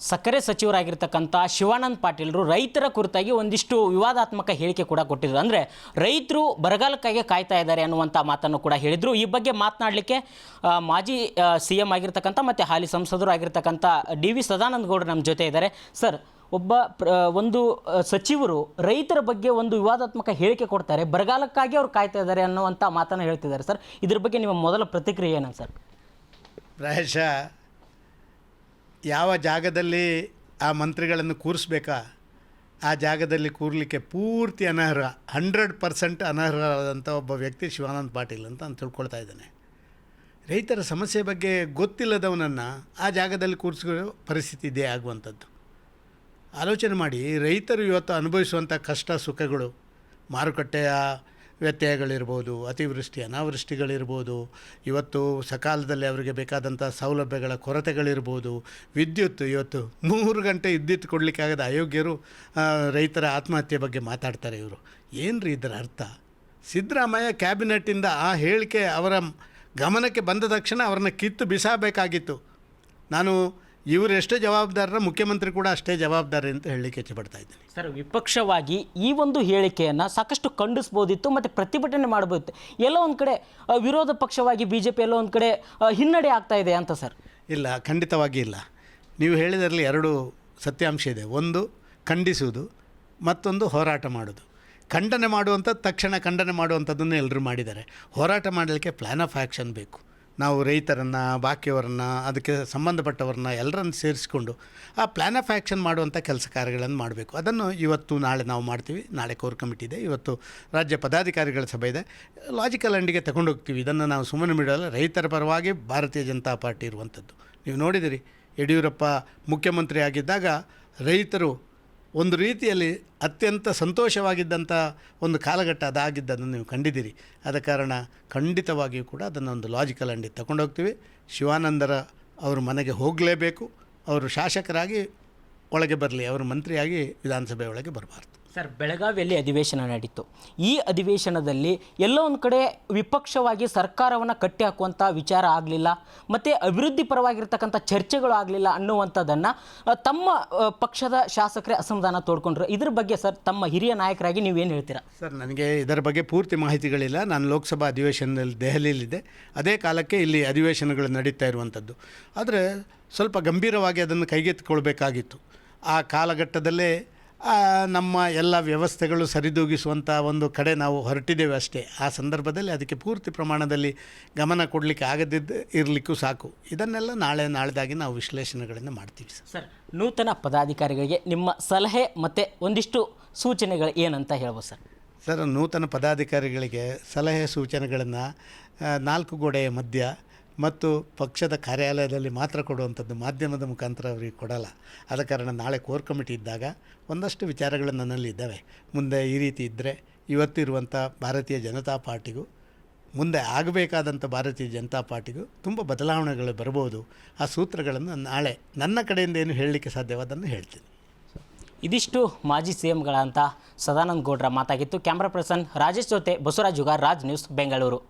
ಸಕ್ಕರೆ ಸಚಿವರಾಗಿರ್ತಕ್ಕಂಥ ಶಿವಾನಂದ್ ಪಾಟೀಲ್ರು ರೈತರ ಕುರಿತಾಗಿ ಒಂದಿಷ್ಟು ವಿವಾದಾತ್ಮಕ ಹೇಳಿಕೆ ಕೂಡ ಕೊಟ್ಟಿದ್ರು. ಅಂದರೆ ರೈತರು ಬರಗಾಲಕ್ಕಾಗಿ ಕಾಯ್ತಾ ಇದ್ದಾರೆ ಅನ್ನುವಂಥ ಮಾತನ್ನು ಕೂಡ ಹೇಳಿದರು. ಈ ಬಗ್ಗೆ ಮಾತನಾಡಲಿಕ್ಕೆ ಮಾಜಿ ಸಿ ಎಂ ಆಗಿರ್ತಕ್ಕಂಥ ಮತ್ತು ಹಾಲಿ ಸಂಸದರು ಆಗಿರ್ತಕ್ಕಂಥ ಡಿ ವಿ ಸದಾನಂದ ಗೌಡರು ನಮ್ಮ ಜೊತೆ ಇದ್ದಾರೆ. ಸರ್, ಒಬ್ಬ ಒಂದು ಸಚಿವರು ರೈತರ ಬಗ್ಗೆ ಒಂದು ವಿವಾದಾತ್ಮಕ ಹೇಳಿಕೆ ಕೊಡ್ತಾರೆ, ಬರಗಾಲಕ್ಕಾಗಿ ಅವ್ರು ಕಾಯ್ತಾ ಇದ್ದಾರೆ ಅನ್ನುವಂಥ ಮಾತನ್ನು ಹೇಳ್ತಿದ್ದಾರೆ. ಸರ್, ಇದ್ರ ಬಗ್ಗೆ ನಿಮ್ಮ ಮೊದಲ ಪ್ರತಿಕ್ರಿಯೆ ಏನು ಸರ್? ಪ್ರಾಯಶಃ ಯಾವ ಜಾಗದಲ್ಲಿ ಆ ಮಂತ್ರಿಗಳನ್ನು ಕೂರಿಸ್ಬೇಕಾ? ಆ ಜಾಗದಲ್ಲಿ ಕೂರಲಿಕ್ಕೆ ಪೂರ್ತಿ ಅನರ್ಹ ಹಂಡ್ರೆಡ್ ಪರ್ಸೆಂಟ್ ಅನರ್ಹರಾದಂಥ ಒಬ್ಬ ವ್ಯಕ್ತಿ ಶಿವಾನಂದ ಪಾಟೀಲ್ ಅಂತ ನಾನು ತಿಳ್ಕೊಳ್ತಾ ಇದ್ದೇನೆ. ರೈತರ ಸಮಸ್ಯೆ ಬಗ್ಗೆ ಗೊತ್ತಿಲ್ಲದವನನ್ನು ಆ ಜಾಗದಲ್ಲಿ ಕೂರಿಸ್ಕೋ ಪರಿಸ್ಥಿತಿ ಇದೇ ಆಗುವಂಥದ್ದು. ಆಲೋಚನೆ ಮಾಡಿ, ರೈತರು ಇವತ್ತು ಅನುಭವಿಸುವಂಥ ಕಷ್ಟ, ಸುಖಗಳು, ಮಾರುಕಟ್ಟೆಯ ವ್ಯತ್ಯಯಗಳಿರ್ಬೋದು, ಅತಿವೃಷ್ಟಿ, ಅನಾವೃಷ್ಟಿಗಳಿರ್ಬೋದು, ಇವತ್ತು ಸಕಾಲದಲ್ಲಿ ಅವರಿಗೆ ಬೇಕಾದಂಥ ಸೌಲಭ್ಯಗಳ ಕೊರತೆಗಳಿರ್ಬೋದು, ವಿದ್ಯುತ್ ಇವತ್ತು ಮೂರು ಗಂಟೆ ವಿದ್ಯುತ್ ಕೊಡಲಿಕ್ಕಾಗದ ಅಯೋಗ್ಯರು ರೈತರ ಆತ್ಮಹತ್ಯೆ ಬಗ್ಗೆ ಮಾತಾಡ್ತಾರೆ ಇವರು. ಏನು ರೀ ಇದರ ಅರ್ಥ? ಸಿದ್ದರಾಮಯ್ಯ ಕ್ಯಾಬಿನೆಟ್ಟಿಂದ ಆ ಹೇಳಿಕೆ ಅವರ ಗಮನಕ್ಕೆ ಬಂದ ತಕ್ಷಣ ಅವ್ರನ್ನ ಕಿತ್ತು ಬಿಸಾಬೇಕಾಗಿತ್ತು ನಾನು ಇವರು ಎಷ್ಟೇ ಜವಾಬ್ದಾರರ ಮುಖ್ಯಮಂತ್ರಿ ಕೂಡ ಅಷ್ಟೇ ಜವಾಬ್ದಾರಿ ಅಂತ ಹೇಳಲಿಕ್ಕೆ ಇಚ್ಛಪಡ್ತಾ ಇದ್ದೀನಿ. ಸರ್ ವಿಪಕ್ಷವಾಗಿ ಈ ಒಂದು ಹೇಳಿಕೆಯನ್ನು ಸಾಕಷ್ಟು ಖಂಡಿಸ್ಬೋದಿತ್ತು ಮತ್ತು ಪ್ರತಿಭಟನೆ ಮಾಡ್ಬೋದಿತ್ತು. ಎಲ್ಲೋ ಒಂದು ಕಡೆ ವಿರೋಧ ಪಕ್ಷವಾಗಿ ಬಿ ಜೆ ಪಿ ಎಲ್ಲೋ ಒಂದು ಕಡೆ ಹಿನ್ನಡೆ ಆಗ್ತಾ ಇದೆ ಅಂತ ಸರ್? ಇಲ್ಲ ಖಂಡಿತವಾಗಿ ಇಲ್ಲ. ನೀವು ಹೇಳಿದರಲ್ಲಿ ಎರಡು ಸತ್ಯಾಂಶ ಇದೆ. ಒಂದು ಖಂಡಿಸುವುದು. ಮತ್ತೊಂದು ಹೋರಾಟ ಮಾಡೋದು ಖಂಡನೆ ಮಾಡುವಂಥದ್ದು ತಕ್ಷಣ ಖಂಡನೆ ಮಾಡುವಂಥದ್ದನ್ನು ಎಲ್ಲರೂ ಮಾಡಿದ್ದಾರೆ. ಹೋರಾಟ ಮಾಡಲಿಕ್ಕೆ ಪ್ಲ್ಯಾನ್ ಆಫ್ ಆ್ಯಕ್ಷನ್ ಬೇಕು. ನಾವು ರೈತರನ್ನು, ಬಾಕಿಯವರನ್ನು, ಅದಕ್ಕೆ ಸಂಬಂಧಪಟ್ಟವ್ರನ್ನ ಎಲ್ಲರನ್ನು ಸೇರಿಸಿಕೊಂಡು ಆ ಪ್ಲ್ಯಾನ್ ಆಫ್ ಆ್ಯಕ್ಷನ್ ಮಾಡುವಂಥ ಕೆಲಸ ಕಾರ್ಯಗಳನ್ನು ಮಾಡಬೇಕು. ಅದನ್ನು ಇವತ್ತು ನಾಳೆ ನಾವು ಮಾಡ್ತೀವಿ. ನಾಳೆ ಕೋರ್ ಕಮಿಟಿ ಇದೆ. ಇವತ್ತು ರಾಜ್ಯ ಪದಾಧಿಕಾರಿಗಳ ಸಭೆ ಇದೆ. ಲಾಜಿಕಲ್ ಎಂಡಿಗೆ ತಗೊಂಡೋಗ್ತೀವಿ ಇದನ್ನು ನಾವು ಸುಮ್ಮನೆ ಬಿಡಲ್ಲ. ರೈತರ ಪರವಾಗಿ ಭಾರತೀಯ ಜನತಾ ಪಾರ್ಟಿ ಇರುವಂಥದ್ದು ನೀವು ನೋಡಿದಿರಿ. ಯಡಿಯೂರಪ್ಪ ಮುಖ್ಯಮಂತ್ರಿ ಆಗಿದ್ದಾಗ ರೈತರು ಒಂದು ರೀತಿಯಲ್ಲಿ ಅತ್ಯಂತ ಸಂತೋಷವಾಗಿದ್ದಂಥ ಒಂದು ಕಾಲಘಟ್ಟ ಅದಾಗಿದ್ದನ್ನು ನೀವು ಕಂಡಿದ್ದೀರಿ. ಆದ ಕಾರಣ ಖಂಡಿತವಾಗಿಯೂ ಕೂಡ ಅದನ್ನು ಒಂದು ಲಾಜಿಕಲ್ ಅಂಡಿ ತಗೊಂಡೋಗ್ತೀವಿ ಶಿವಾನಂದರ ಅವರು ಮನೆಗೆ ಹೋಗಲೇಬೇಕು. ಅವರು ಶಾಸಕರಾಗಿ ಒಳಗೆ ಬರಲಿ, ಅವರು ಮಂತ್ರಿಯಾಗಿ ವಿಧಾನಸಭೆ ಒಳಗೆ ಬರಬಾರ್ದು. ಸರ್, ಬೆಳಗಾವಿಯಲ್ಲಿ ಅಧಿವೇಶನ ನಡೀತು. ಈ ಅಧಿವೇಶನದಲ್ಲಿ ಎಲ್ಲೋ ಒಂದು ಕಡೆ ವಿಪಕ್ಷವಾಗಿ ಸರ್ಕಾರವನ್ನು ಕಟ್ಟಿ ಹಾಕುವಂಥ ವಿಚಾರ ಆಗಲಿಲ್ಲ, ಮತ್ತು ಅಭಿವೃದ್ಧಿ ಪರವಾಗಿರ್ತಕ್ಕಂಥ ಚರ್ಚೆಗಳು ಆಗಲಿಲ್ಲ ಅನ್ನುವಂಥದ್ದನ್ನು ತಮ್ಮ ಪಕ್ಷದ ಶಾಸಕರೇ ಅಸಮಾಧಾನ ತೋಡ್ಕೊಂಡ್ರು. ಇದ್ರ ಬಗ್ಗೆ ಸರ್, ತಮ್ಮ ಹಿರಿಯ ನಾಯಕರಾಗಿ ನೀವೇನು ಹೇಳ್ತೀರಾ? ಸರ್, ನನಗೆ ಇದರ ಬಗ್ಗೆ ಪೂರ್ತಿ ಮಾಹಿತಿಗಳಿಲ್ಲ. ನಾನು ಲೋಕಸಭಾ ಅಧಿವೇಶನದಲ್ಲಿ ದೆಹಲಿಯಲ್ಲಿದೆ ಅದೇ ಕಾಲಕ್ಕೆ ಇಲ್ಲಿ ಅಧಿವೇಶನಗಳು ನಡೀತಾ ಇರುವಂಥದ್ದು. ಆದರೆ ಸ್ವಲ್ಪ ಗಂಭೀರವಾಗಿ ಅದನ್ನು ಕೈಗೆತ್ತಿಕೊಳ್ಬೇಕಾಗಿತ್ತು. ಆ ಕಾಲಘಟ್ಟದಲ್ಲೇ ನಮ್ಮ ಎಲ್ಲ ವ್ಯವಸ್ಥೆಗಳು ಸರಿದೂಗಿಸುವಂಥ ಒಂದು ಕಡೆ ನಾವು ಹೊರಟಿದ್ದೇವೆ ಅಷ್ಟೇ. ಆ ಸಂದರ್ಭದಲ್ಲಿ ಅದಕ್ಕೆ ಪೂರ್ತಿ ಪ್ರಮಾಣದಲ್ಲಿ ಗಮನ ಕೊಡಲಿಕ್ಕೆ ಆಗದಿದ್ದು ಇರಲಿಕ್ಕೂ ಸಾಕು. ಇದನ್ನೆಲ್ಲ ನಾಳೆ ನಾಳೆದಾಗಿ ನಾವು ವಿಶ್ಲೇಷಣೆಗಳನ್ನು ಮಾಡ್ತೀವಿ ಸರ್. ಸರ್ ನೂತನ ಪದಾಧಿಕಾರಿಗಳಿಗೆ ನಿಮ್ಮ ಸಲಹೆ ಮತ್ತು ಒಂದಿಷ್ಟು ಸೂಚನೆಗಳು ಏನಂತ ಹೇಳ್ಬೋದು ಸರ್? ಸರ್ ನೂತನ ಪದಾಧಿಕಾರಿಗಳಿಗೆ ಸಲಹೆ ಸೂಚನೆಗಳನ್ನು ನಾಲ್ಕು ಗೋಡೆಯ ಮಧ್ಯ ಮತ್ತು ಪಕ್ಷದ ಕಾರ್ಯಾಲಯದಲ್ಲಿ ಮಾತ್ರ ಕೊಡುವಂಥದ್ದು ಮಾಧ್ಯಮದ ಮುಖಾಂತರ ಅವರಿಗೆ ಕೊಡಲ್ಲ. ಆದ ಕಾರಣ ನಾಳೆ ಕೋರ್ ಕಮಿಟಿ ಇದ್ದಾಗ ಒಂದಷ್ಟು ವಿಚಾರಗಳು ನನ್ನಲ್ಲಿ ಇದ್ದಾವೆ. ಮುಂದೆ ಈ ರೀತಿ ಇದ್ದರೆ ಇವತ್ತಿರುವಂಥ ಭಾರತೀಯ ಜನತಾ ಪಾರ್ಟಿಗೂ, ಮುಂದೆ ಆಗಬೇಕಾದಂಥ ಭಾರತೀಯ ಜನತಾ ಪಾರ್ಟಿಗೂ ತುಂಬ ಬದಲಾವಣೆಗಳು ಬರಬಹುದು ಆ ಸೂತ್ರಗಳನ್ನು ನಾಳೆ ನನ್ನ ಕಡೆಯಿಂದ ಏನು ಹೇಳಲಿಕ್ಕೆ ಸಾಧ್ಯವಾದನ್ನು ಹೇಳ್ತೀನಿ. ಇದಿಷ್ಟು ಮಾಜಿ ಸಿ ಎಂಗಳಂತ ಸದಾನಂದ ಗೌಡ್ರ ಮಾತಾಗಿತ್ತು. ಕ್ಯಾಮ್ರಾ ಪರ್ಸನ್ ರಾಜೇಶ್ ಜೊತೆ ಬಸವರಾಜ್ ಯುಗಾರ್, ರಾಜ್ ನ್ಯೂಸ್, ಬೆಂಗಳೂರು.